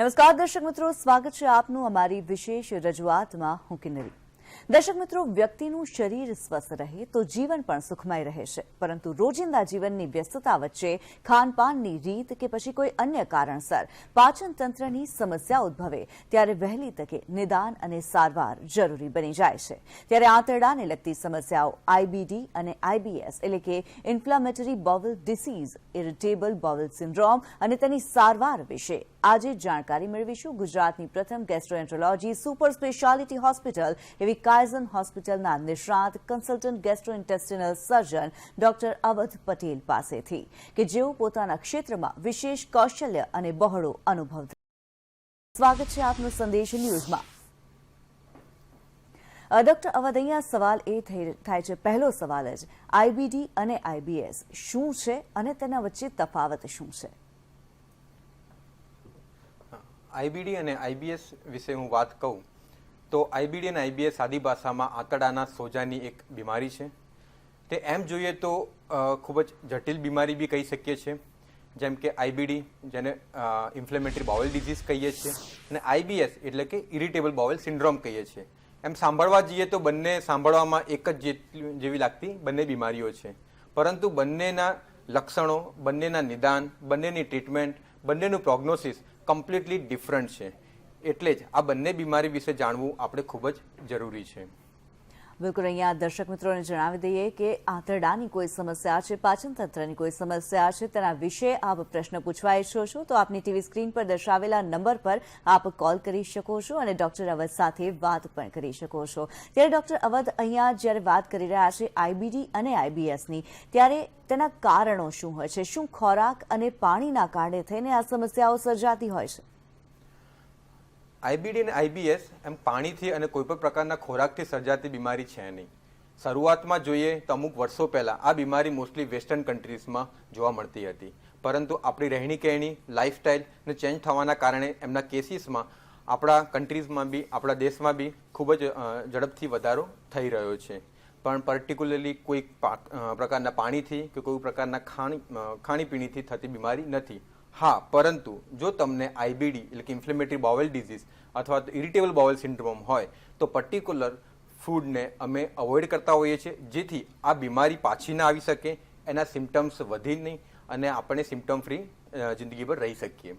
નમસ્કાર દર્શક મિત્રો. સ્વાગત છે આપનું અમારી વિશેષ રજૂઆતમાં. હું કિન્નરી. દર્શક મિત્રો, વ્યક્તિનું શરીર સ્વસ્થ રહે તો જીવન પણ સુખમય રહે છે. પરંતુ રોજિંદા જીવનની વ્યસ્તતા વચ્ચે ખાનપાનની રીત કે પછી કોઈ અન્ય કારણસર પાચન તંત્રની સમસ્યા ઉદ્ભવે, ત્યારે વહેલી તકે નિદાન અને સારવાર જરૂરી બની જાય છે. ત્યારે આંતરડાને લગતી સમસ્યાઓ આઈબીડી અને આઈબીએસ એટલે કે inflammatory bowel disease irritable bowel syndrome અને તેની સારવાર વિશે આજે જાણકારી મેળવીશું. ગુજરાતની પ્રથમ ગેસ્ટ્રોએન્ટ્રોલોજી સુપર સ્પેશિયાલિટી હોસ્પિટલ એવી કાયઝન હોસ્પિટલના નિષ્ણાત consultant gastrointestinal surgeon doctor Avadh Patel પાસેથી કે જેઓ પોતાના ક્ષેત્રમાં વિશેષ કૌશલ્ય અને બહોળો અનુભવ સ્વાગત છે આપનો સંદેશ ન્યૂઝમાં. ડોક્ટર અવધૈયા સવાલ એ થાય છે, પહેલો સવાલ જ આઈબીડી અને આઈબીએસ શું છે અને તેના વચ્ચે તફાવત શું છે? આઈબીડી અને આઈબીએસ વિશે હું વાત કહું. તો આઈબીડી અને આઈબીએસ સાદી ભાષામાં આંતરડાના સોજાની એક બીમારી છે. તે એમ જોઈએ તો ખૂબ જ જટિલ બીમારી બી કહી શકીએ છીએ. જેમ કે આઈબીડી, જેને ઇન્ફ્લેમેટરી બાઉલ ડિઝીઝ કહીએ છીએ અને આઈબીએસ એટલે કે ઇરિટેબલ બાઉલ સિન્ડ્રોમ કહીએ છીએ. એમ સાંભળવા જઈએ તો બંને સાંભળવામાં એક જ જેવી લાગતી બંને બીમારીઓ છે. પરંતુ બંનેના લક્ષણો, બંનેના નિદાન, બંનેની ટ્રીટમેન્ટ બંનેનું પ્રોગ્નોસિસ કમ્પ્લીટલી ડિફરન્ટ છે. એટલે જ આ બંને બીમારી વિશે જાણવું આપણે ખૂબ જ જરૂરી છે. બિલકુલ, અહીંયા દર્શક મિત્રોને જણાવી દઈએ કે આંતરડાની કોઈ સમસ્યા છે પાચન તંત્રની કોઈ સમસ્યા છે, તેના વિશે આપ પ્રશ્ન પૂછવા ઈચ્છો છો, તો આપની ટીવી સ્ક્રીન પર દર્શાવેલા નંબર પર આપ કોલ કરી શકો છો અને ડોક્ટર અવધ સાથે વાત પણ કરી શકો છો. ત્યારે ડોક્ટર અવધ અહીંયા જ્યારે વાત કરી રહ્યા છે આઈબીડી અને આઈબીએસની, ત્યારે તેના કારણો શું હોય છે? શું ખોરાક અને પાણીના કારણે થઈને આ સમસ્યાઓ સર્જાતી હોય છે? આઈબીડી અને આઈબીએસ એમ પાણીથી અને કોઈ પણ પ્રકારના ખોરાકથી સર્જાતી બીમારી છે નહીં. શરૂઆતમાં જોઈએ તો અમુક વર્ષો પહેલાં આ બીમારી મોસ્ટલી વેસ્ટર્ન કન્ટ્રીઝમાં જોવા મળતી હતી. પરંતુ આપણી રહેણી કહેણી લાઇફસ્ટાઇલ ને ચેન્જ થવાના કારણે એમના કેસીસમાં આપણા કન્ટ્રીઝમાં બી, આપણા દેશમાં બી ખૂબ જ ઝડપથી વધારો થઈ રહ્યો છે. પણ પર્ટિક્યુલરલી કોઈ પ્રકારના પાણીથી કે કોઈ પ્રકારના ખાણી ખાણીપીણીથી થતી બીમારી નથી. હા પરંતુ જો તમને આઈબીડી એટલે કે ઇન્ફ્લેમેટરી બાવલ ડિઝીઝ અથવા તો ઇરિટેબલ બાવલ સિન્ડ્રોમ હોય તો પર્ટિક્યુલર ફૂડને અમે અવોઇડ કરતા હોઈએ છીએ જેથી આ બીમારી પાછી ના આવી શકે એના સિમ્ટમ્સ વધી નહીં અને આપણે સિમ્ટમ ફ્રી જિંદગી પર રહી શકીએ.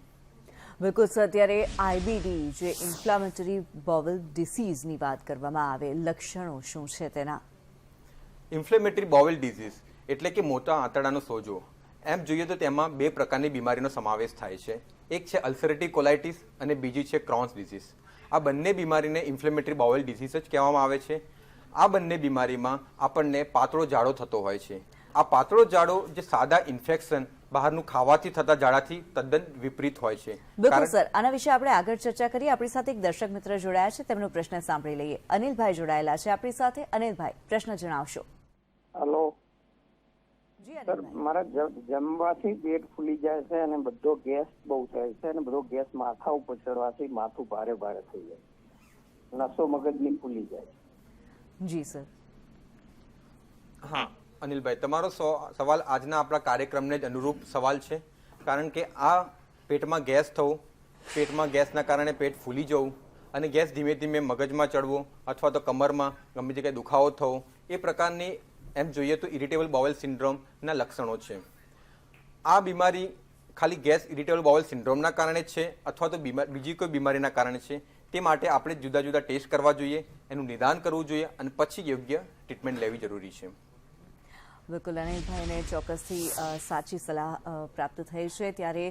બિલકુલ સર ત્યારે આઈબીડી જે ઇન્ફ્લામેટરી બોવલ ડિસીઝની વાત કરવામાં આવે લક્ષણો શું છે તેના? ઇન્ફ્લેમેટરી બોવલ ડિઝીઝ એટલે કે મોટા આંતરડાનો સોજો. એમ જોઈએ તો તેમાં બે પ્રકારની બીમારીનો સમાવેશ થાય છે. એક છે અલ્સરેટિવ કોલાઇટિસ અને બીજી છે ક્રોન્સ ડિઝીઝ આ બંને બીમારીને ઇન્ફ્લેમેટરી બાઉલ ડિઝીઝ જ કહેવામાં આવે છે. આ બંને બીમારીમાં આપણને પાતળો જાડો થતો હોય છે. આ પાતળો જાડો જે સાદા ઇન્ફેક્શન બહારનું ખાવાથી થતા જાડાથી તદ્દન વિપરીત હોય છે. બિલકુલ સર. આના વિશે આપણે આગળ ચર્ચા કરીએ આપણી સાથે એક દર્શક મિત્ર જોડાયા છે. તેમનો પ્રશ્ન સાંભળી લઈએ. અનિલભાઈ જોડાયેલા છે આપણી સાથે. અનિલભાઈ પ્રશ્ન જણાવશો. હલો. સર મારા જમવાથી પેટ ફૂલી જાય છે અને બધો ગેસ બહુ થાય છે અને બધો ગેસ માથા ઉપર ચડવાથી માથું ભારે ભારે થઈ જાય નસો મગજની ફૂલી જાય જી સર. હા અનિલભાઈ તમારો સવાલ આજના આપણા કાર્યક્રમને જ અનુરૂપ સવાલ છે. કારણ કે આ પેટમાં ગેસ થવું પેટમાં ગેસના કારણે પેટ ફૂલી જવું અને ગેસ ધીમે ધીમે મગજમાં ચડવો અથવા તો કમરમાં ગમે જગ્યાએ દુખાવો થવો એ પ્રકારની એમ જોઈએ તો ઇરિટેબલ બાવેલ સિન્ડ્રોમના લક્ષણો છે. આ બીમારી ખાલી ગેસ ઇરિટેબલ બાવેલ સિન્ડ્રોમના કારણે છે અથવા તો બીજી કોઈ બીમારીના કારણે છે, તે માટે આપણે જુદા જુદા ટેસ્ટ કરવા જોઈએ, એનું નિદાન કરવું જોઈએ અને પછી યોગ્ય ટ્રીટમેન્ટ લેવી જરૂરી છે. બિલકુલ અનિલભાઈને ચોક્કસથી સાચી સલાહ પ્રાપ્ત થઈ છે. ત્યારે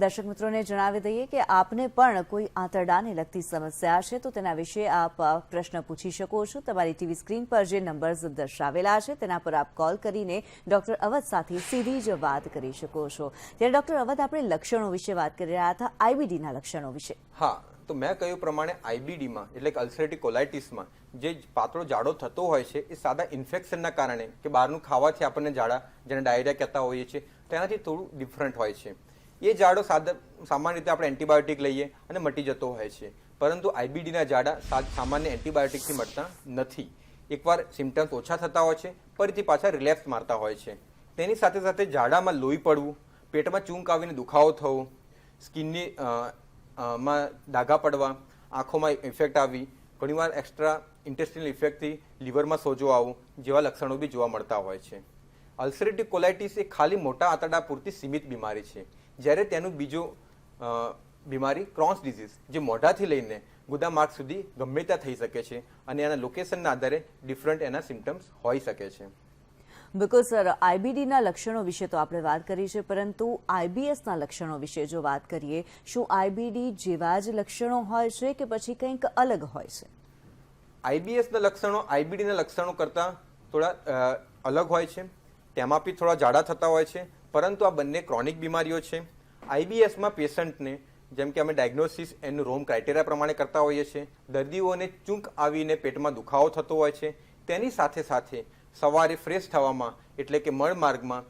દર્શક મિત્રોને જણાવી દઈએ કે આપને પણ કોઈ આંતરડાને લગતી સમસ્યા છે તો તેના વિશે આપ પ્રશ્ન પૂછી શકો છો. તમારી ટીવી સ્ક્રીન પર જે નંબર્સ દર્શાવેલા છે તેના પર આપ કોલ કરીને ડોક્ટર અવધ સાથે સીધી જ વાત કરી શકો છો. ત્યારે ડોક્ટર અવધ આપણે લક્ષણો વિશે વાત કરી રહ્યા હતા આઈબીડીના લક્ષણો વિશે. હા તો મેં કહ્યું પ્રમાણે આઈબીડીમાં એટલે કે અલ્સરેટિક કોલાઇટિસમાં, જે પાતળો જાડો થતો હોય છે, એ સાદા ઇન્ફેક્શનના કારણે, કે બહારનું ખાવાથી આપણને જાડા, જેને ડાયરિયા કહેતા હોઈએ છીએ, તેનાથી થોડું ડિફરન્ટ હોય છે. એ જાડો સાદા, સામાન્ય રીતે આપણે એન્ટીબાયોટિક લઈએ અને મટી જતો હોય છે. પરંતુ આઈબીડીના જાડા સામાન્ય એન્ટીબાયોટિકથી મટતા નથી. એકવાર સિમ્ટમ્સ ઓછા થતા હોય છે, ફરીથી પાછા રિલેક્સ મારતા હોય છે. તેની સાથે સાથે જાડામાં લોહી પડવું, પેટમાં ચૂંક આવીને દુખાવો થવો, સ્કિનની માં ડાઘા પડવા, આંખોમાં ઇફેક્ટ આવી, ઘણીવાર એક્સ્ટ્રા ઇન્ટેસ્ટિનલ ઇફેક્ટથી લીવરમાં સોજો આવવું જેવા લક્ષણો બી જોવા મળતા હોય છે. અલ્સરેટિવ કોલાઇટિસ એ ખાલી મોટા આંતરડા પૂરતી સીમિત બીમારી છે. જ્યારે તેનું બીજું બીમારી ક્રોન્સ ડિઝીઝ જે મોઢાથી લઈને ગુદા માર્ગ સુધી ગમે ત્યાં થઈ શકે છે અને એના લોકેશનના આધારે ડિફરન્ટ એના સિમ્ટમ્સ હોઈ શકે છે. બિકોઝ સર આઈબીડીના લક્ષણો વિશે તો આપણે વાત કરી છે, પરંતુ આઈબીએસના લક્ષણો વિશે જો વાત કરીએ, શું આઈબીડી જેવા જ લક્ષણો હોય છે કે પછી કંઈક અલગ હોય છે? આઈબીએસના લક્ષણો આઈબીડીના લક્ષણો કરતાં થોડા અલગ હોય છે. તેમાં બી થોડા જાડા થતા હોય છે. પરંતુ આ બંને ક્રોનિક બીમારીઓ છે. આઈબીએસમાં પેશન્ટને, જેમ કે અમે ડાયગ્નોસિસ એનું રોમ ક્રાઇટેરિયા પ્રમાણે કરતા હોઈએ છીએ, દર્દીઓને ચૂંક આવીને પેટમાં દુખાવો થતો હોય છે. તેની સાથે સાથે સવારે ફ્રેશ થવામાં એટલે કે મળમાર્ગમાં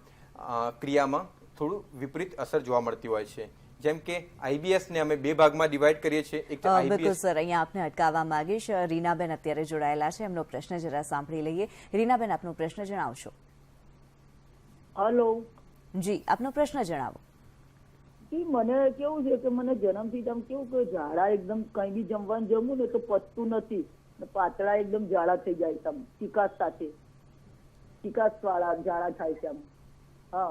ક્રિયામાં થોડું વિપરીત અસર જોવા મળતી હોય છે. જેમ કે આઈબીએસને અમે બે ભાગમાં ડિવાઈડ કરીએ છીએ. એક તો બિલકુલ સર અહીંયા આપને અટકાવવા માંગીશ. રીનાબેન અત્યારે જોડાયેલા છે. એમનો પ્રશ્ન જરા સાંભળી લઈએ. રીનાબેન આપનો પ્રશ્ન જણાવશો. હલો. જી આપનો પ્રશ્ન જણાવો. ઈ મને કેવું છે કે મને જન્મથી આમ કેવું કે ઝાડા એકદમ કઈ બી જમવાનું જમું ને તો પચતું નથી. પાતળા એકદમ જાડા થઈ જાય છે ચિકાસ સાથે. ચિકાસ વાળા જાડા થાય છે હા.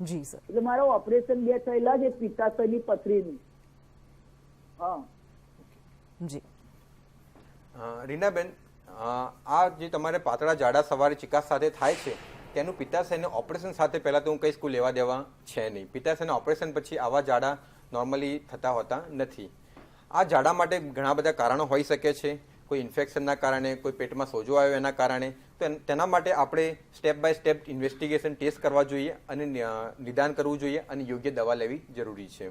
જી સર. એટલે મારા ઓપરેશન બે થયેલા છે પિત્તાશયની પથરીનું. હા. જી. રીનાબેન આ જે તમારે પાતળા જાડા સવારે ચિકાસ સાથે થાય છે તેનું પિત્તાશયને ઓપરેશન સાથે પહેલાં તો હું કહીશ કોઈ લેવા દેવા છે નહીં. પિત્તાશયના ઓપરેશન પછી આવા જાડા નોર્મલી થતા હોતા નથી. આ જાડા માટે ઘણા બધા કારણો હોઈ શકે છે. કોઈ ઇન્ફેક્શનના કારણે કોઈ પેટમાં સોજો આવ્યો એના કારણે તો તેના માટે આપણે step by step investigation test કરવા જોઈએ અને નિદાન કરવું જોઈએ અને યોગ્ય દવા લેવી જરૂરી છે.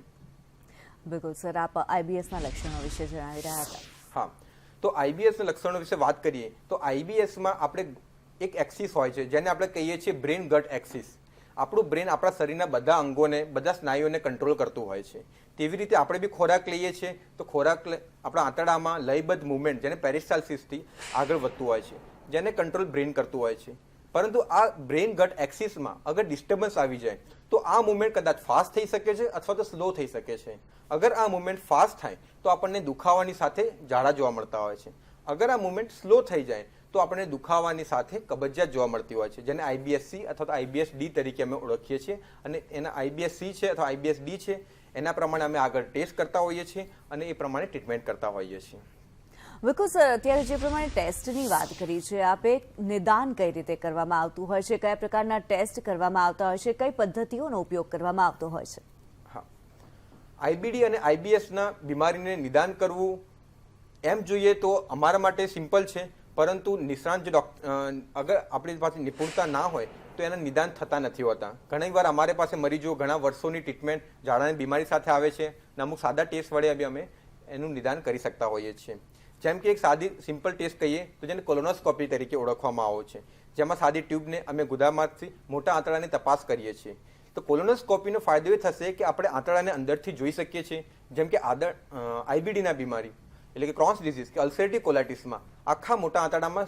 બિલકુલ સર. આપ આઈબીએસના લક્ષણો વિશે જણાવી રહ્યા હતા. હા. તો આઈબીએસના લક્ષણો વિશે વાત કરીએ તો આઈબીએસમાં આપણે એક એક્સિસ હોય છે જેને આપણે કહીએ છીએ બ્રેન ગટ એક્સિસ આપણું બ્રેન આપણા શરીરના બધા અંગોને, બધા સ્નાયુઓને કંટ્રોલ કરતું હોય છે. તેવી રીતે આપણે બી ખોરાક લઈએ છીએ, તો ખોરાક આપણા આંતરડામાં લયબદ્ધ મુવમેન્ટ જેને પેરિસ્ટાલસિસથી આગળ વધતું હોય છે, જેને કંટ્રોલ બ્રેન કરતું હોય છે. પરંતુ આ બ્રેન ગટ એક્સિસમાં અગર ડિસ્ટર્બન્સ આવી જાય, તો આ મુવમેન્ટ કદાચ ફાસ્ટ થઈ શકે છે અથવા તો સ્લો થઈ શકે છે. અગર આ મુવમેન્ટ ફાસ્ટ થાય, તો આપણને દુખાવાની સાથે ઝાડા જોવા મળતા હોય છે. અગર આ મુવમેન્ટ સ્લો થઈ જાય તો આપણને દુખાવાની સાથે કબજિયાત જોવા મળતી હોય છે જેને આઈબીએસસી અથવા તો આઈબીએસ ડી તરીકે અમે ઓળખીએ છીએ. અને એના આઈબીએસ સી છે અથવા આઈબીએસ ડી છે એના પ્રમાણે અમે આગળ ટેસ્ટ કરતા હોઈએ છીએ અને એ પ્રમાણે ટ્રીટમેન્ટ કરતા હોઈએ છીએ. વિકોઝ અત્યારે જે પ્રમાણે ટેસ્ટની વાત કરી છે આપે નિદાન કઈ રીતે કરવામાં આવતું હોય છે કયા પ્રકારના ટેસ્ટ કરવામાં આવતા હોય છે કઈ પદ્ધતિઓનો ઉપયોગ કરવામાં આવતો હોય છે? હા. આઈબીડી અને આઈબીએસના બીમારીને નિદાન કરવું એમ જોઈએ તો અમારા માટે સિમ્પલ છે. પરંતુ નિષ્ણાંત જે અગર આપણી પાસે નિપુણતા ના હોય, તો એના નિદાન થતા નથી હોતા. ઘણી વાર અમારી પાસે મરીજો ઘણા વર્ષોની ટ્રીટમેન્ટ, ઝાડાની બીમારી સાથે આવે છે અને અમુક સાદા ટેસ્ટ વડે બી અમે એનું નિદાન કરી શકતા હોઈએ છીએ. જેમ કે એક સાદી, સિમ્પલ ટેસ્ટ કહીએ, તો જેને કોલોનોસ્કોપી તરીકે ઓળખવામાં આવે છે. જેમાં સાદી ટ્યુબને અમે ગુદામાંથી મોટા આંતરડાની તપાસ કરીએ છીએ. તો કોલોનોસ્કોપીનો ફાયદો એ થશે કે આપણે આંતરડાને અંદરથી જોઈ શકીએ છીએ, જેમ કે આદર આઈબીડીના બીમારી, એટલે કે ક્રોન્સ ડિઝીઝ કે અલ્સરેટિવ કોલાઇટિસમાં. આખા મોટા આંતરડામાં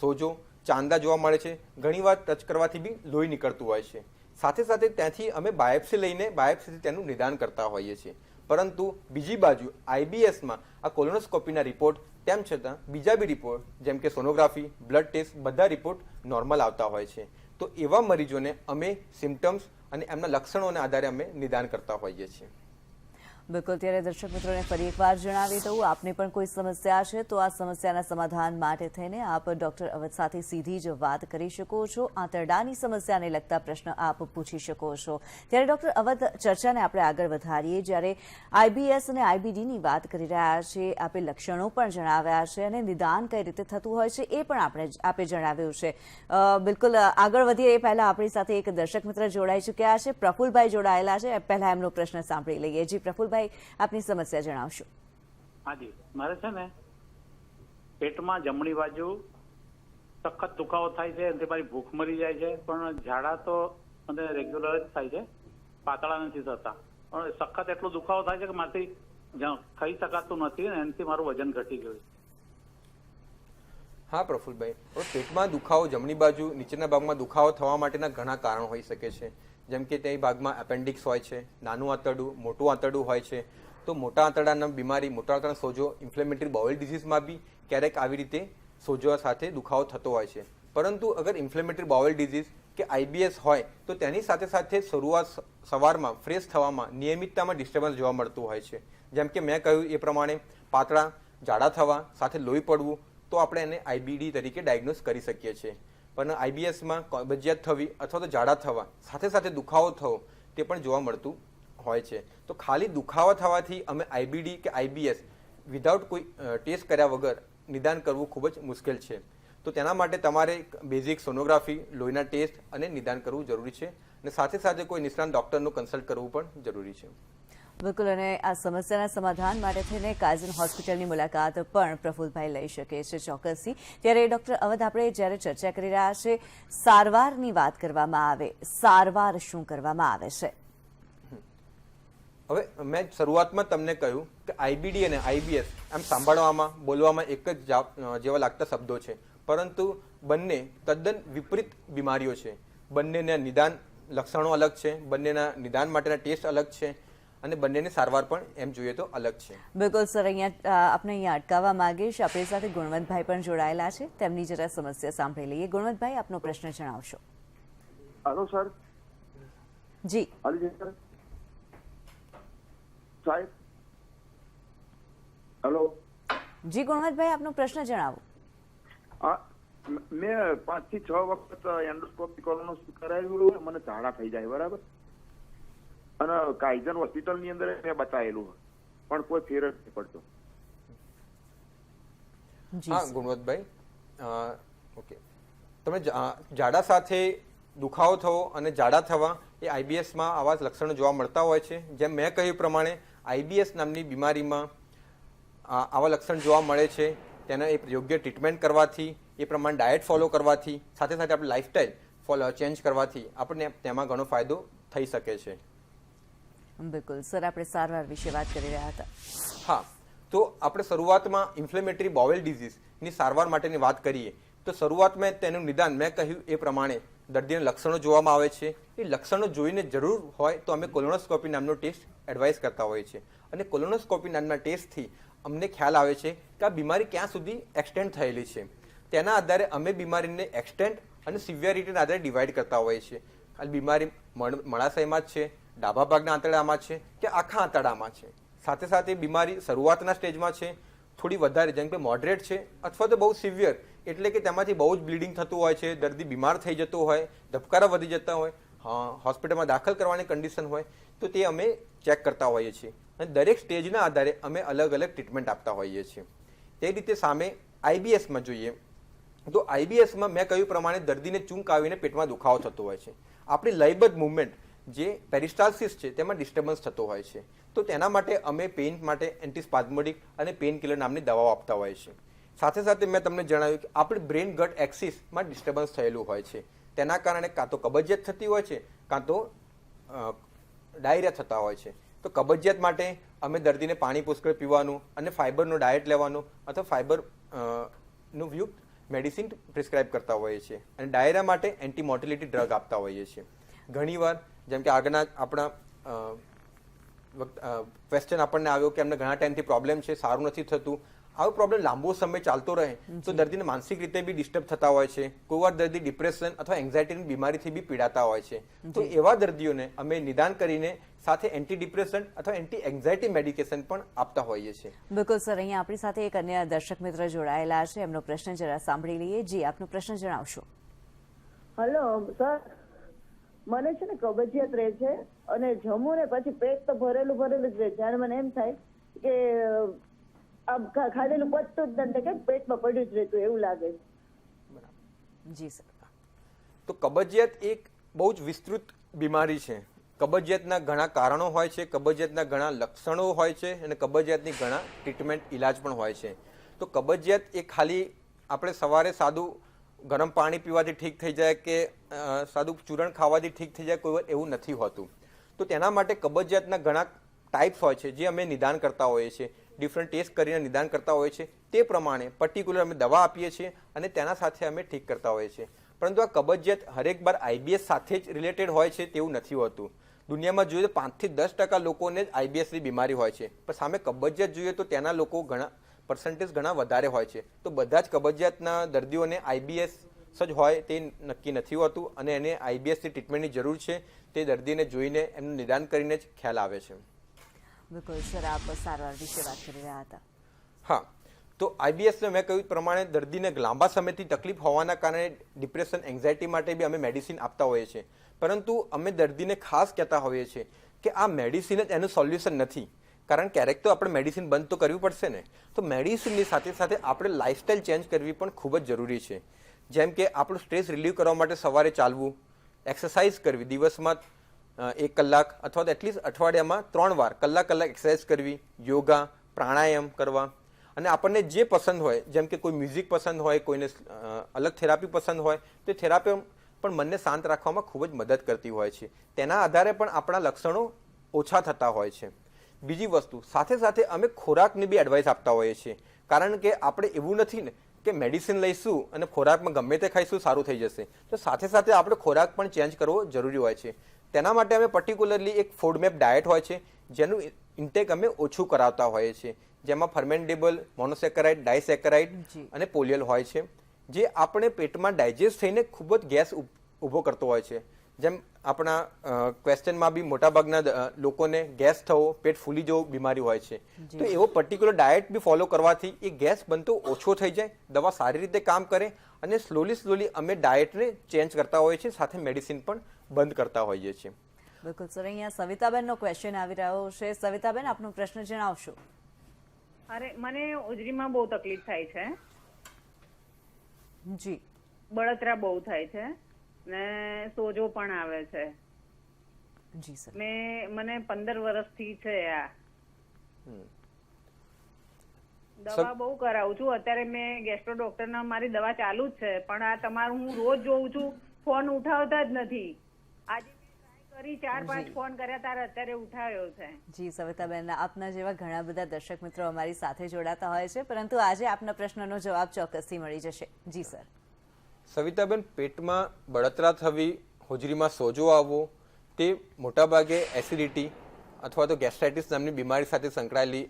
સોજો, ચાંદા જોવા મળે છે. ઘણીવાર ટચ કરવાથી બી લોહી નીકળતું હોય છે. સાથે સાથે ત્યાંથી અમે બાયોપ્સી લઈને બાયોપ્સીથી તેનું નિદાન કરતા હોઈએ છીએ. પરંતુ બીજી બાજુ આઈબીએસમાં આ કોલોનોસ્કોપીના રિપોર્ટ, તેમ છતાં બીજા બી રિપોર્ટ, જેમ કે સોનોગ્રાફી, બ્લડ ટેસ્ટ, બધા રિપોર્ટ નોર્મલ આવતા હોય છે. તો એવા મરીજોને અમે સિમ્ટમ્સ અને એમના લક્ષણોને આધારે અમે નિદાન કરતા હોઈએ છીએ. બિલકુલ, ત્યારે દર્શક મિત્રોને ફરી એકવાર જણાવી દઉં, આપને પણ કોઈ સમસ્યા છે તો આ સમસ્યાના સમાધાન માટે થઈને આપ ડોક્ટર અવધ સાથે સીધી જ વાત કરી શકો છો, આંતરડાની સમસ્યાને લગતા પ્રશ્ન આપ પૂછી શકો છો. ત્યારે ડોક્ટર અવધ ચર્ચાને આપણે આગળ વધારીએ, જ્યારે આઈબીએસ અને આઈબીડીની વાત કરી રહ્યા છે, આપે લક્ષણો પણ જણાવ્યા છે અને નિદાન કઈ રીતે થતું હોય છે એ પણ આપણે આપે જણાવ્યું છે. બિલકુલ, આગળ વધીએ એ પહેલા આપણી સાથે એક દર્શક મિત્ર જોડાઈ ચૂક્યા છે, પ્રફુલભાઈ જોડાયેલા છે, પહેલાં એમનો પ્રશ્ન સાંભળી લઈએ. જી પ્રફુલભાઈ આપની સમસ્યા જણાવશો. હાજી મારે છે ને પેટમાં જમણી બાજુ સખત દુખાવો થાય છે એનાથી મારી ભૂખ મરી જાય છે પણ ઝાડા તો મને રેગ્યુલર જ થાય છે પાતળા નથી થતા. પણ સખત એટલો દુખાવો થાય છે કે મારાથી ખાઈ શકાતું નથી ને એનાથી મારું વજન ઘટી ગયું છે. હા પ્રફુલભાઈ. પેટમાં દુખાવો જમણી બાજુ નીચેના ભાગમાં દુખાવો થવા માટેના ઘણા કારણો હોઈ શકે છે. જેમ કે તે ભાગમાં એપેન્ડિક્સ હોય છે, નાનું આંતરડું, મોટું આંતરડું હોય છે. તો મોટા આંતરડાના બીમારી, મોટા આંતરડાનો સોજો ઇન્ફ્લેમેટરી બાઉલ ડિઝીઝમાં બી ક્યારેક આવી રીતે સોજો સાથે દુખાવો થતો હોય છે. પરંતુ અગર ઇન્ફ્લેમેટરી બાઉલ ડિઝીઝ કે આઈબીએસ હોય, તો તેની સાથે સાથે શરૂઆત સવારમાં ફ્રેશ થવામાં નિયમિતતામાં ડિસ્ટર્બન્સ જોવા મળતું હોય છે. જેમ કે મેં કહ્યું એ પ્રમાણે પાતળા, જાડા થવા, સાથે લોહી પડવું, તો આપણે એને આઈબીડી તરીકે ડાયગ્નોઝ કરી શકીએ છીએ. પણ આઈબીએસમાં કબજિયાત થવી અથવા તો જાડા થવા, સાથે સાથે દુખાવો થવો, તે પણ જોવા મળતું હોય છે. તો ખાલી દુખાવા થવાથી અમે આઈબીડી કે આઈબીએસ વિધાઉટ કોઈ ટેસ્ટ કર્યા વગર નિદાન કરવું ખૂબ જ મુશ્કેલ છે. તો તેના માટે તમારે બેઝિક સોનોગ્રાફી, લોહીના ટેસ્ટ અને નિદાન કરવું જરૂરી છે અને સાથે સાથે કોઈ નિષ્ણાત ડૉક્ટરનું કન્સલ્ટ કરવું પણ જરૂરી છે. બિલકુલ અને આ સમસ્યાના સમાધાન માટે થઈને કાઝન હોસ્પિટલની મુલાકાત પણ પ્રફુલભાઈ લઈ શકે છે ચોક્કસથી. ત્યારે ડોક્ટર અવધ આપણે જ્યારે ચર્ચા કરી રહ્યા છે, સારવારની વાત કરવામાં આવે. સારવાર શું કરવામાં આવે છે? હવે મેં શરૂઆતમાં તમને કહ્યું કે આઈબીડી અને આઈબીએસ આમ સાંભળવામાં, બોલવામાં એક જ જેવા લાગતા શબ્દો છે. પરંતુ બંને તદ્દન વિપરીત બીમારીઓ છે. બંનેના નિદાન લક્ષણો અલગ છે. બંનેના નિદાન માટેના ટેસ્ટ અલગ છે. અને બંનેની સારવાર પણ એમ જોઈએ તો અલગ છે. બિલકુલ સર અહીંયા આપણે અહીંયા અટકાવવા માંગીશ આપણી સાથે ગુણવંતભાઈ પણ જોડાયેલા છે. તેમની જરા સમસ્યા સાંભળી લઈએ. ગુણવંતભાઈ આપનો પ્રશ્ન જણાવશો. Hello sir. જી. Hello sir. સાહેબ. હલો. જી ગુણવંતભાઈ આપનો પ્રશ્ન જણાવો. મેં પાંચથી છ વખત એન્ડોસ્કોપી કોલોનોસ્કોપી કરાવ્યું મને ઝાડા થઈ જાય બરાબર? અને કાઇઝન હોસ્પિટલની અંદર મેં બતાવેલું પણ કોઈ ફેર જ નહીં પડતો. હા ગુણવતભાઈ ઓકે. તમે જાડા સાથે દુખાવો થવો અને જાડા થવા એ આઈબીએસમાં આવા લક્ષણો જોવા મળતા હોય છે. જેમ મેં કહ્યું પ્રમાણે આઈબીએસ નામની બીમારીમાં આવા લક્ષણ જોવા મળે છે. તેના એ યોગ્ય ટ્રીટમેન્ટ કરવાથી એ પ્રમાણે ડાયટ ફોલો કરવાથી સાથે સાથે આપણે લાઇફસ્ટાઈલ ફોલો ચેન્જ કરવાથી આપણને તેમાં ઘણો ફાયદો થઈ શકે છે. બિલકુલ. સર, આપણે સારવાર વિશે વાત કરી રહ્યા હતા. હા, તો આપણે શરૂઆતમાં ઇન્ફ્લેમેટરી બોવેલ ડિઝીઝની સારવાર માટેની વાત કરીએ. તો શરૂઆતમાં તેનું નિદાન, મેં કહ્યું એ પ્રમાણે દર્દીને લક્ષણો જોવામાં આવે છે. એ લક્ષણો જોઈને જરૂર હોય તો અમે કોલોનોસ્કોપી નામનો ટેસ્ટ એડવાઇસ કરતા હોઈએ છીએ. અને કોલોનોસ્કોપી નામના ટેસ્ટથી અમને ખ્યાલ આવે છે કે આ બીમારી ક્યાં સુધી એક્સટેન્ડ થયેલી છે. તેના આધારે અમે બીમારીને એક્સટેન્ડ અને સિવિયરિટીના આધારે ડિવાઈડ કરતા હોઈએ છીએ. આ બીમારી મળ- મળાશયમાં જ છે. ડાબા ભાગના આંતરડામાં છે કે આખા આંતરડામાં છે? સાથે સાથે બીમારી શરૂઆતના સ્ટેજમાં છે, થોડી વધારે, જેમ કે મોડરેટ છે, અથવા તો બહુ સિવિયર એટલે કે તેમાંથી બહુ જ બ્લીડિંગ થતું હોય છે, દર્દી બીમાર થઈ જતો હોય, ધબકારા વધી જતા હોય હોસ્પિટલમાં દાખલ કરવાની કન્ડિશન હોય, તો તે અમે ચેક કરતા હોઈએ છીએ. અને દરેક સ્ટેજના આધારે અમે અલગ અલગ ટ્રીટમેન્ટ આપતા હોઈએ છીએ. તે રીતે સામે આઈબીએસમાં જોઈએ, તો આઈબીએસમાં મેં કહ્યું પ્રમાણે દર્દીને ચૂંક આવીને પેટમાં દુખાવો થતો હોય છે. આપણી લયબદ્ધ મુવમેન્ટ જે પેરિસ્ટાલસિસ છે, તેમાં ડિસ્ટર્બન્સ થતો હોય છે. તો તેના માટે અમે પેઇન માટે એન્ટીસ્પાઝમોડિક અને પેઇન કિલર નામની દવાઓ આપતા હોય છે. સાથે સાથે મેં તમને જણાવ્યું કે આપણે બ્રેન ગટ એક્સિસમાં ડિસ્ટર્બન્સ થયેલું હોય છે. તેના કારણે કાં તો કબજિયાત થતી હોય છે, કાં તો ડાયરિયા થતા હોય છે. તો કબજિયાત માટે અમે દર્દીને પાણી પુષ્કળ પીવાનું અને ફાઇબરનો ડાયટ લેવાનું અથવા ફાઇબરનું યુક્ત મેડિસિન પ્રિસ્ક્રાઇબ કરતા હોઈએ છીએ. અને ડાયરિયા માટે એન્ટીમોટિલિટી ડ્રગ આપતા હોઈએ છીએ. ઘણીવાર જેમ કે આગળના આપણા ક્વેશ્ચન આપણને આવ્યો કે એમને ઘણા ટાઈમથી પ્રોબ્લેમ છે સારું નથી થતું. આવો પ્રોબ્લેમ લાંબો સમય ચાલતો રહે તો દર્દીને માનસિક રીતે બી ડિસ્ટર્બ થતા હોય છે. કોઈ વાર દર્દી ડિપ્રેશન અથવા એન્ઝાયટીની બીમારીથી બી પીડાતા હોય છે. તો એવા દર્દીઓને અમે નિદાન કરીને સાથે એન્ટી ડિપ્રેશન અથવા એન્ટી એન્ઝાયટી મેડિકેશન પણ આપતા હોઈએ છીએ. બિલકુલ સર અહીંયા આપણી સાથે એક અન્ય દર્શક મિત્ર જોડાયેલા છે. એમનો પ્રશ્ન જરા સાંભળી લઈએ. જી આપનો પ્રશ્ન જણાવશો. હેલો સર મને છે ને કબજિયાત રહે છે અને જમું ને પછી પેટ તો ભરેલું ભરેલું જ રહે છે. અને મને એમ થાય કે આમ ખાધેલું પચતું જ નથી કે પેટમાં પડ્યું જ રહેતું એવું લાગે છે. જી સર. તો કબજિયાત એક બહુ જ વિસ્તૃત બીમારી છે. કબજિયાતના ઘણા કારણો હોય છે કબજિયાતના ઘણા લક્ષણો હોય છે અને કબજિયાતની ઘણા ટ્રીટમેન્ટ ઇલાજ પણ હોય છે. તો કબજિયાત એ ખાલી આપણે સવારે સાદું ગરમ પાણી પીવાથી ઠીક થઈ જાય કે સાદું ચૂરણ ખાવાથી ઠીક થઈ જાય કોઈ વાર એવું નથી હોતું. તો તેના માટે કબજિયાતના ઘણા ટાઈપ્સ હોય છે જે અમે નિદાન કરતા હોઈએ છીએ. ડિફરન્ટ ટેસ્ટ કરીને નિદાન કરતા હોઈએ છીએ. તે પ્રમાણે પર્ટિક્યુલર અમે દવા આપીએ છીએ અને તેના સાથે અમે ઠીક કરતા હોઈએ છીએ. પરંતુ આ કબજિયાત હરેક બાર આઈબીએસ સાથે જ રિલેટેડ હોય છે તેવું નથી હોતું. દુનિયામાં જોઈએ તો પાંચથી દસ ટકા લોકોને જ આઈબીએસની બીમારી હોય છે. પણ સામે કબજિયાત જોઈએ તો તેના લોકો ઘણા પર્સન્ટેજ ઘણા વધારે હોય છે. તો બધા જ કબજિયાતના દર્દીઓને આઈબીએસ જ હોય તે નક્કી નથી હોતું અને એને આઈબીએસની ટ્રીટમેન્ટની જરૂર છે તે દર્દીને જોઈને એમનું નિદાન કરીને જ ખ્યાલ આવે છે. બિલકુલ સર આપ સારવાર વિશે વાત કરી રહ્યા હતા. હા તો આઈબીએસને મેં કહ્યું પ્રમાણે દર્દીને લાંબા સમયથી તકલીફ હોવાના કારણે ડિપ્રેશન એન્ઝાયટી માટે બી અમે મેડિસિન આપતા હોઈએ છીએ. પરંતુ અમે દર્દીને ખાસ કહેતા હોઈએ છીએ કે આ મેડિસિન જ એનું સોલ્યુશન નથી. કારણ ક્યારેક તો આપણે મેડિસિન બંધ તો કરવી પડશે ને. તો મેડિસિનની સાથે સાથે આપણે લાઇફસ્ટાઇલ ચેન્જ કરવી પણ ખૂબ જ જરૂરી છે. જેમ કે આપણું સ્ટ્રેસ રિલીવ કરવા માટે સવારે ચાલવું એક્સરસાઇઝ કરવી, દિવસમાં એક કલાક અથવા તો એટલીસ્ટ અઠવાડિયામાં ત્રણ વાર કલાક કલાક એક્સરસાઇઝ કરવી, યોગા, પ્રાણાયામ કરવા. અને આપણને જે પસંદ હોય, જેમ કે કોઈ મ્યુઝિક પસંદ હોય, કોઈને અલગ થેરાપી પસંદ હોય, તો થેરાપી પણ મનને શાંત રાખવામાં ખૂબ જ મદદ કરતી હોય છે. તેના આધારે પણ આપણા લક્ષણો ઓછા થતા હોય છે. બીજી વસ્તુ સાથે સાથે અમે ખોરાકની બી એડવાઇસ આપતા હોઈએ છીએ. કારણ કે આપણે એવું નથી ને કે મેડિસિન લઈશું અને ખોરાકમાં ગમે તે ખાઈશું સારું થઈ જશે. તો સાથે સાથે આપણે ખોરાક પણ ચેન્જ કરવો જરૂરી હોય છે. તેના માટે અમે પર્ટિક્યુલરલી એક ફૂડ મેપ ડાયટ હોય છે જેનું ઇન્ટેક અમે ઓછું કરાવતા હોઈએ છીએ. જેમાં ફર્મેન્ટેબલ મોનોસેકરાઇડ ડાયસેકરાઇડ અને પોલિયલ હોય છે જે આપણે પેટમાં ડાયજેસ્ટ થઈને ખૂબ જ ગેસ ઊભો કરતો હોય છે. જેમ આપણા ક્વેશ્ચનમાં બી મોટાભાગના લોકોને ગેસ થવો પેટ ફૂલી જવું બીમારી હોય છે. તો એવો પર્ટિક્યુલર ડાયટ બી ફોલો કરવાથી એ ગેસ બનતો ઓછો થઈ જાય દવા સારી રીતે કામ કરે અને સ્લોલી સ્લોલી અમે ડાયટને ચેન્જ કરતા હોઈએ છીએ સાથે મેડિસિન પણ બંધ કરતા હોઈએ છીએ. બિલકુલ સર અહીંયા સવિતાબેનનો ક્વેશ્ચન આવી રહ્યો છે. સવિતાબેન આપનો પ્રશ્ન જણાવશો. અરે મને હોજરીમાં બહુ તકલીફ થાય છે. જી. બળતરા બહુ થાય છે. ને સોજો પણ આવે છે. જી સર. મેં મને પંદર વર્ષથી છે આ. દવા બહુ કરાવું છું. અત્યારે મેં ગેસ્ટ્રો ડોક્ટરના મારી દવા ચાલુ જ છે. પણ આ તમારું હું રોજ જોઉં છું. ફોન ઉઠાવતા જ નથી. આજે મેં કરી ચાર પાંચ ફોન કર્યા તારે અત્યારે ઉઠાવ્યો છે. જી સવિતાબેન આપના જેવા ઘણા બધા દર્શક મિત્રો અમારી સાથે જોડાતા હોય છે. પરંતુ આજે આપના પ્રશ્નનો જવાબ ચોક્કસથી મળી જશે. જી સર. સવિતાબેન, પેટમાં બળતરા થવી, હોજરીમાં સોજો આવવો, તે મોટાભાગે એસિડિટી અથવા તો ગેસ્ટ્રાઇટિસ નામની બીમારી સાથે સંકળાયેલી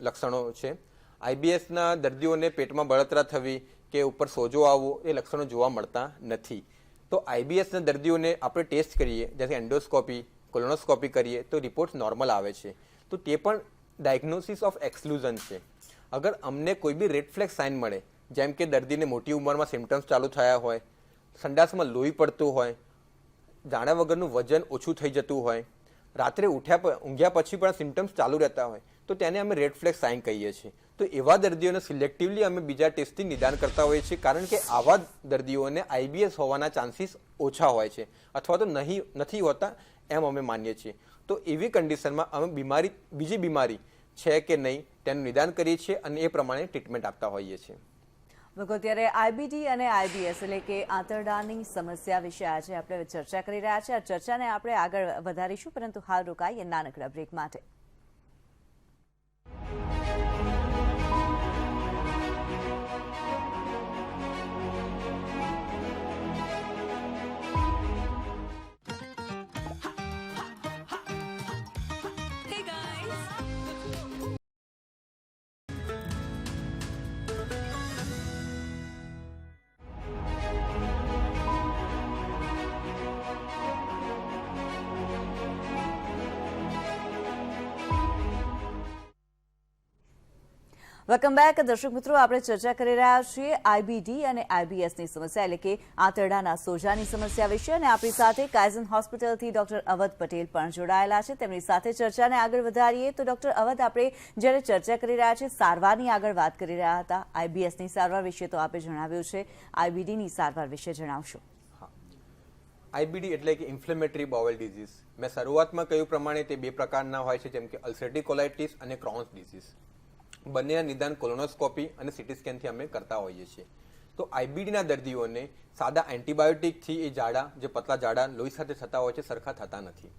લક્ષણો છે. આઈબીએસના દર્દીઓને પેટમાં બળતરા થવી કે ઉપર સોજો આવવો એ લક્ષણો જોવા મળતા નથી. તો આઈબીએસના દર્દીઓને આપણે ટેસ્ટ કરીએ, જેથી એન્ડોસ્કોપી, કોલોનોસ્કોપી કરીએ, તો રિપોર્ટ નોર્મલ આવે છે. તો તે પણ ડાયગ્નોસિસ ઓફ એક્સક્લુઝન છે. અગર અમને કોઈ બી રેડ ફ્લેગ સાઇન મળે જેમ કે દર્દીને મોટી ઉંમરમાં સિમ્ટમ્સ ચાલુ થયા હોય, સંડાસમાં લોહી પડતું હોય, જાણ્યા વગરનું વજન ઓછું થઈ જતું હોય, રાત્રે ઉઠ્યા ઊંઘ્યા પછી પણ સિમ્ટમ્સ ચાલુ રહેતા હોય, તો તેને અમે રેડ ફ્લેગ સાઇન કહીએ છીએ. તો એવા દર્દીઓને સિલેક્ટિવલી અમે બીજા ટેસ્ટથી નિદાન કરતા હોઈએ છીએ, કારણ કે આવા દર્દીઓને આઈબીએસ હોવાના ચાન્સીસ ઓછા હોય છે, અથવા તો નહીં, નથી હોતા એમ અમે માનીએ છીએ. તો એવી કન્ડિશનમાં અમે બીમારી, બીજી બીમારી છે કે નહીં, તેનું નિદાન કરીએ છીએ અને એ પ્રમાણે ટ્રીટમેન્ટ આપતા હોઈએ છીએ. બિલકુલ ત્યારે આઈબીડી અને આઈબીએસ એટલે કે આંતરડાની સમસ્યા વિશે આજે આપણે ચર્ચા કરી રહ્યા છે આ ચર્ચાને આપણે આગળ વધારીશું, પરંતુ હાલ રોકાઈએ નાનકડા બ્રેક માટે. વેલકમ બેક દર્શક મિત્રો, આપણે ચર્ચા કરી રહ્યા છીએ આઈબીડી અને આઈબીએસની સમસ્યા, એટલે કે આંતરડાના સોજાની સમસ્યા વિશે. અને આપણી સાથે કાયઝન હોસ્પિટલથી ડોક્ટર અવધ પટેલ પણ જોડાયેલા છે. તેમની સાથે ચર્ચાને આગળ વધારીએ તો ડોક્ટર અવધ, આપણે જ્યારે ચર્ચા કરી રહ્યા છીએ, સારવારની આગળ વાત કરી રહ્યા હતા. આઈબીએસની સારવાર વિશે તો આપે જણાવ્યું છે. આઈબીડીની સારવાર વિશે જણાવશો. આઈબીડી એટલે કે ઇન્ફ્લેમેટરી બાઉલ ડિઝીઝ મેં શરૂઆતમાં કહ્યું પ્રમાણે તે બે પ્રકારના હોય છે, જેમ કે અલ્સરેટિવ કોલાઇટિસ અને ક્રોન્સ ડિઝીઝ બંનેના નિદાન કોલોનોસ્કોપી અને સિટી સ્કેનથી અમે કરતા હોઈએ છીએ. તો આઈબીડીના દર્દીઓને સાદા એન્ટીબાયોટિકથી એ જાડા, જે પતલા જાડા, લોહી સાથે થતા હોય છે, સરખા થતા નથી.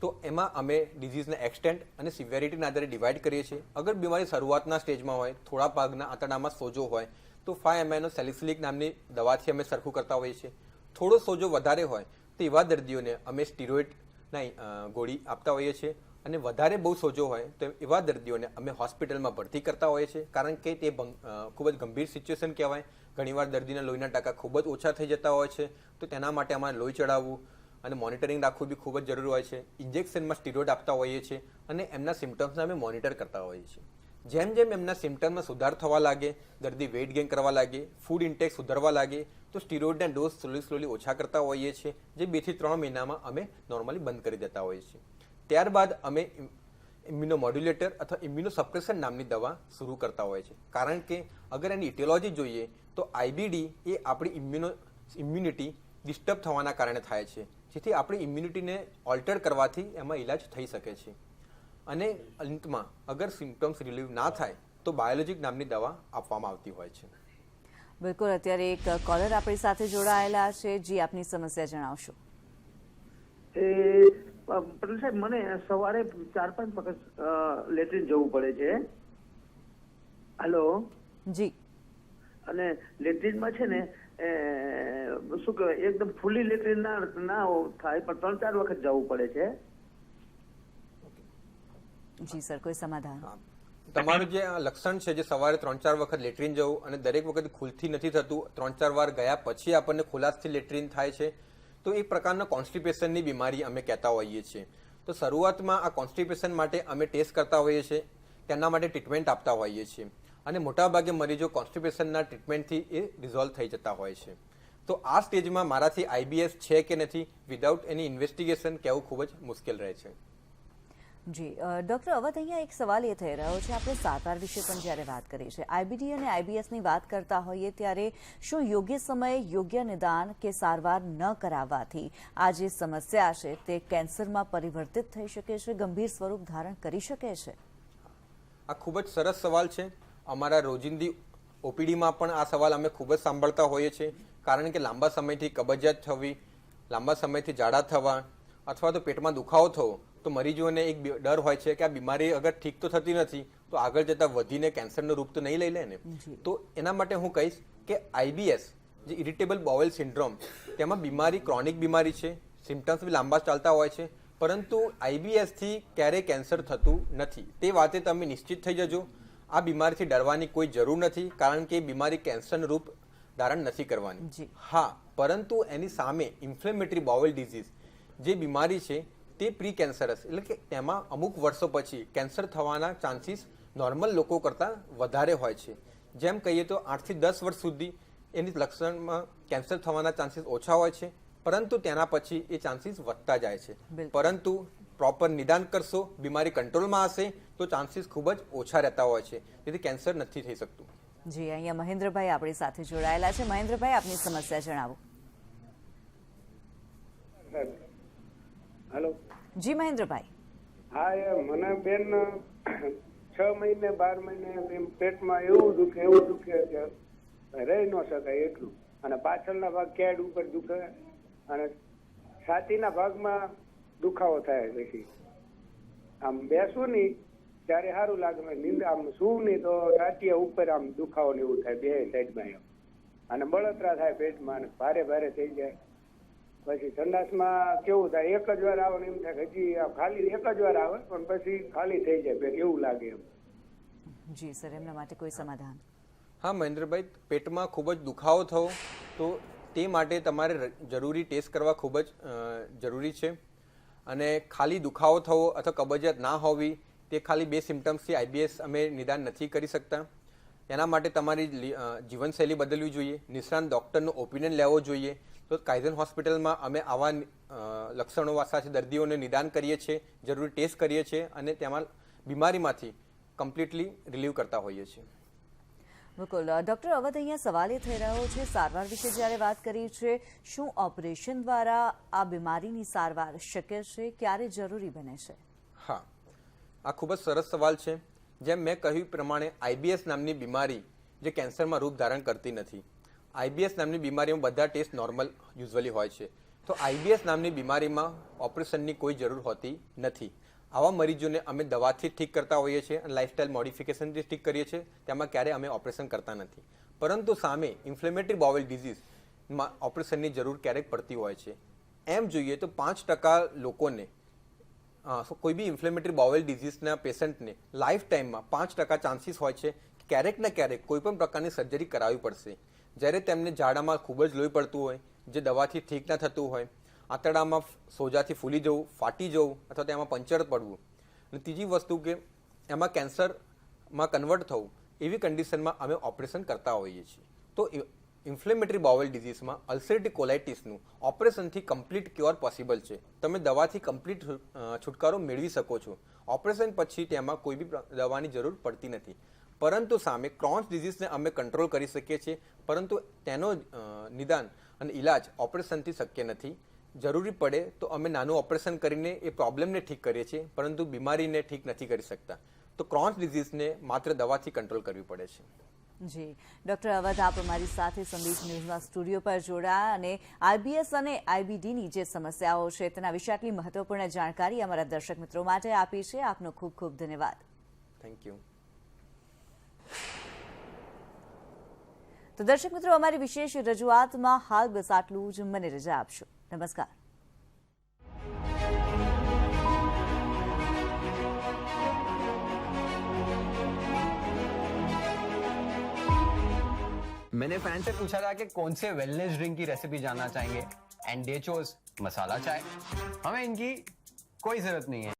તો એમાં અમે ડિઝીઝને એક્સટેન્ટ અને સિવિયરિટીના આધારે ડિવાઈડ કરીએ છીએ. અગર બીમારી શરૂઆતના સ્ટેજમાં હોય, થોડા ભાગના આંતરડામાં સોજો હોય, તો ફાઈવ એમઆઈનો સેલિસિલિક નામની દવાથી અમે સરખું કરતા હોઈએ છીએ. થોડો સોજો વધારે હોય, તો એવા દર્દીઓને અમે સ્ટીરોઇડ નહીં ગોળી આપતા હોઈએ છીએ. અને વધારે બહુ સોજો હોય તો એવા દર્દીઓને અમે હોસ્પિટલમાં ભરતી કરતા હોઈએ છીએ. કારણ કે તે ખૂબ જ ગંભીર સિચ્યુએશન કહેવાય. ઘણીવાર દર્દીના લોહીના ટકા ખૂબ જ ઓછા થઈ જતા હોય છે. તો તેના માટે અમારે લોહી ચડાવવું અને મોનિટરિંગ રાખવું બી ખૂબ જ જરૂરી હોય છે. ઇન્જેક્શનમાં સ્ટીરોઇડ આપતા હોઈએ છીએ અને એમના સિમ્ટમ્સને અમે મોનિટર કરતા હોઈએ છીએ. જેમ જેમ એમના સિમ્ટમમાં સુધાર થવા લાગે, દર્દી વેઇટ ગેઇન કરવા લાગે, ફૂડ ઇન્ટેક સુધારવા લાગે, તો સ્ટીરોઇડના ડોઝ સ્લોલી સ્લોલી ઓછા કરતા હોઈએ છીએ, જે બેથી ત્રણ મહિનામાં અમે નોર્મલી બંધ કરી દેતા હોઈએ છીએ. ત્યારબાદ અમે ઇમ્યુનોમોડ્યુલેટર અથવા ઇમ્યુનો સપ્રેશન નામની દવા શરૂ કરતા હોય છે. કારણ કે અગર એની ઇટિયોલોજી જોઈએ તો આઈબીડી એ આપણી ઇમ્યુનો ઇમ્યુનિટી ડિસ્ટર્બ થવાના કારણે થાય છે. જેથી આપણી ઇમ્યુનિટીને ઓલ્ટર કરવાથી એમાં ઇલાજ થઈ શકે છે. અને અંતમાં અગર સિમ્ટમ્સ રિલીવ ના થાય તો બાયોલોજિક નામની દવા આપવામાં આવતી હોય છે. બિલકુલ અત્યારે એક કોલર આપણી સાથે જોડાયેલા છે. જી આપની સમસ્યા જણાવશો. પટેલ સાહેબ મને સવારે ચાર પાંચ વખત અ, લેટ્રિન જવું પડે છે. હાલો? જી. અને લેટ્રિનમાં છે ને એ, શું કહેવાય એકદમ ફૂલી લેટ્રિન ના ના થાય પણ ત્રણ ચાર વખત જવું પડે છે. જી સર કોઈ સમાધાન? તમારું જે આ લક્ષણ છે જે સવારે ત્રણ ચાર વખત લેટ્રિન જવું અને દરેક વખત ખુલથી નથી થતું ત્રણ ચાર વાર ગયા પછી આપણને ખુલાસથી લેટ્રિન થાય છે. તો એક પ્રકારના કોન્સ્ટિપેશનની બીમારી અમે કહેતા હોઈએ છીએ. તો શરૂઆતમાં આ કોન્સ્ટિપેશન માટે અમે ટેસ્ટ કરતા હોઈએ છીએ. તેના માટે ટ્રીટમેન્ટ આપતા હોઈએ છીએ. અને મોટાભાગે મરીજો કોન્સ્ટિપેશનના ટ્રીટમેન્ટથી એ રિઝોલ્વ થઈ જતા હોય છે. તો આ સ્ટેજમાં મારાથી આઈબીએસ છે કે નથી વિધાઉટ એની ઇન્વેસ્ટિગેશન કહેવું ખૂબ જ મુશ્કેલ રહે છે. જી ડૉક્ટર અવધ અહીંયા એક સવાલ એ થઈ રહ્યો છે. આપણે સારવાર વિશે પણ જ્યારે વાત કરીએ છીએ, આઈબીડી અને આઈબીએસની વાત કરતા હોઈએ ત્યારે શું યોગ્ય સમયે યોગ્ય નિદાન કે સારવાર ન કરાવવાથી આ જે સમસ્યા છે તે કેન્સરમાં પરિવર્તિત થઈ શકે છે, ગંભીર સ્વરૂપ ધારણ કરી શકે છે? આ ખૂબ જ સરસ સવાલ છે. અમારા રોજિંદી ઓપીડીમાં પણ આ સવાલ અમે ખૂબ જ સાંભળતા હોઈએ છીએ. કારણ કે લાંબા સમયથી કબજિયાત થવી, લાંબા સમયથી જાડા થવા અથવા તો પેટમાં દુખાવો થવો તો મરીજોને એક ડર હોય છે કે આ બીમારી અગર ઠીક તો થતી નથી તો આગળ જતા વધીને કેન્સરનું રૂપ તો નહીં લઈ લે ને. તો એના માટે હું કહીશ કે આઈબીએસ જે ઇરિટેબલ બોવેલ સિન્ડ્રોમ તેમાં બીમારી ક્રોનિક બીમારી છે સિમ્ટમ્સ બી લાંબા ચાલતા હોય છે પરંતુ આઈબીએસથી ક્યારેય કેન્સર થતું નથી. તે વાતે તમે નિશ્ચિત થઈ જજો. આ બીમારીથી ડરવાની કોઈ જરૂર નથી કારણ કે એ બીમારી કેન્સરનું રૂપ ધારણ નથી કરવાની. હા પરંતુ એની સામે ઇન્ફ્લેમેટરી બોવેલ ડિઝીઝ જે બીમારી છે તે પ્રી કેન્સરસ એટલે કે તેમાં અમુક વર્ષો પછી કેન્સર થવાના ચાન્સીસ નોર્મલ લોકો કરતાં વધારે હોય છે. જેમ કહીએ તો આઠથી દસ વર્ષ સુધી એની લક્ષણમાં કેન્સર થવાના ચાન્સીસ ઓછા હોય છે પરંતુ તેના પછી એ ચાન્સીસ વધતા જાય છે. પરંતુ પ્રોપર નિદાન કરશો બીમારી કંટ્રોલમાં હશે તો ચાન્સીસ ખૂબ જ ઓછા રહેતા હોય છે. તેથી કેન્સર નથી થઈ શકતું. જી અહીંયા મહેન્દ્રભાઈ આપણી સાથે જોડાયેલા છે. મહેન્દ્રભાઈ આપની સમસ્યા જણાવો હેલો જી મહેન્દ્રભાઈ. હા મને બેન, છ મહિને, બાર મહિને પેટમાં એવું દુખે એવું દુખે કે રહી ન શકાય એટલું. અને પાછળના ભાગ કેડ ઉપર દુખે? અને છાતીના ભાગમાં દુખાવો થાય પછી. આમ બેસું નહીં ત્યારે સારું લાગે નીંદ, આમ સૂવું નહીં તો છાતીયા ઉપર આમ દુખાવો ને એવું થાય, બે સાઈડમાં એમ. અને બળતરા થાય પેટમાં અને ભારે ભારે થઈ જાય. પછી સંડાસમાં કેવું થાય? એક જ વાર આવે એમ થાય હજી ખાલી એક જ વાર આવે પણ પછી ખાલી થઈ જાય એવું લાગે એમ. જી સર એમના માટે કોઈ સમાધાન? હા મહેન્દ્રભાઈ પેટમાં ખૂબ જ દુખાવો થવો તો તે માટે તમારે જરૂરી ટેસ્ટ કરવા ખૂબ જ જરૂરી છે. અને ખાલી દુખાવો થવો અથવા કબજિયાત ના હોવી તે ખાલી બે સિમ્ટમ્સથી આઈબીએસ અમે નિદાન નથી કરી શકતા. એના માટે તમારી જીવનશૈલી બદલવી જોઈએ. નિષ્ણાંત ડૉક્ટરનો ઓપિનિયન લેવો જોઈએ. તો કાયઝન હોસ્પિટલમાં અમે આવા લક્ષણો સાથે દર્દીઓને નિદાન કરીએ છીએ જરૂરી ટેસ્ટ કરીએ છીએ અને તેમાં બીમારીમાંથી કમ્પ્લીટલી રિલીવ કરતા હોઈએ છીએ. બિલકુલ. ડૉક્ટર અવધ અહીંયા સવાલ એ થઈ રહ્યો છે સારવાર વિશે જ્યારે વાત કરી છે શું ઓપરેશન દ્વારા આ બીમારીની સારવાર શક્ય છે? ક્યારે જરૂરી બને છે? હા. આ ખૂબ જ સરસ સવાલ છે. જેમ મેં કહ્યું પ્રમાણે આઈબીએસ નામની બીમારી જે કેન્સરમાં રૂપ ધારણ કરતી નથી. આઈબીએસ નામની બીમારીમાં બધા ટેસ્ટ નોર્મલ, યુઝવલી હોય છે. તો આઈબીએસ નામની બીમારીમાં ઓપરેશનની કોઈ જરૂર હોતી નથી. આવા મરીજોને અમે દવાથી ઠીક કરતા હોઈએ છીએ અને લાઇફસ્ટાઇલ મોડિફિકેશનથી ઠીક કરીએ છીએ, તેમાં ક્યારેય અમે ઓપરેશન કરતા નથી. પરંતુ સામે ઇન્ફ્લેમેટરી બોવેલ ડિઝીઝમાં ઓપરેશનની જરૂર ક્યારેક પડતી હોય છે. એમ જોઈએ તો પાંચ ટકા લોકોને કોઈ બી ઇન્ફ્લેમેટરી બાવેલ ડિઝીઝના પેશન્ટને લાઈફ ટાઈમમાં પાંચ ટકા ચાન્સીસ હોય છે ક્યારેક ને ક્યારેક કોઈ પણ પ્રકારની સર્જરી કરાવવી પડશે. જ્યારે તેમને ઝાડામાં ખૂબ જ લોહી પડતું હોય, જે દવાથી ઠીક ના થતું હોય, આંતરડામાં સોજાથી ફૂલી જવું, ફાટી જવું અથવા તો તેમાં પંચર પડવું. અને ત્રીજી વસ્તુ કે એમાં કેન્સરમાં કન્વર્ટ થવું, એવી કન્ડિશનમાં અમે ઓપરેશન કરતા હોઈએ છીએ. તો ઇન્ફ્લેમેટરી બાવેલ ડિઝીઝમાં અલ્સરેટિવ કોલાઇટિસનું ઓપરેશનથી કમ્પ્લીટ ક્યોર પોસિબલ છે. તમે દવાથી કમ્પ્લીટ છુટકારો મેળવી શકો છો. ઓપરેશન પછી તેમાં કોઈ બી દવાની જરૂર પડતી નથી. પરંતુ સામે ક્રોન્સ ડિઝીઝને અમે કંટ્રોલ કરી શકીએ છીએ પરંતુ તેનો નિદાન અને ઇલાજ ઓપરેશનથી શક્ય નથી. જરૂરી પડે તો અમે નાનું ઓપરેશન કરીને એ પ્રોબ્લેમને ઠીક કરીએ છીએ પરંતુ બીમારીને ઠીક નથી કરી શકતા. તો ક્રોન્સ ડિઝીઝને માત્ર દવાથી કંટ્રોલ કરવી પડે છે. જી. ડોક્ટર અવધ આપ અમારી સાથે સંદીપ ન્યૂઝના સ્ટુડિયો પર જોડાયા અને આઈબીએસ અને આઈબીડીની જે સમસ્યાઓ છે તેના વિશે આટલી મહત્વપૂર્ણ જાણકારી અમારા દર્શક મિત્રો માટે આપી છે. આપનો ખૂબ ખૂબ ધન્યવાદ. થેન્ક યુ તો દર્શક મિત્રો અમારી વિશેષ રજૂઆતમાં હાલ બસ આટલું જ મને રજા આપશો નમસ્કાર मैंने फैन से पूछा था कि कौन से वेलनेस ड्रिंक की रेसिपी जानना चाहेंगे एंड दे चोज मसाला चाय हमें इनकी कोई जरूरत नहीं है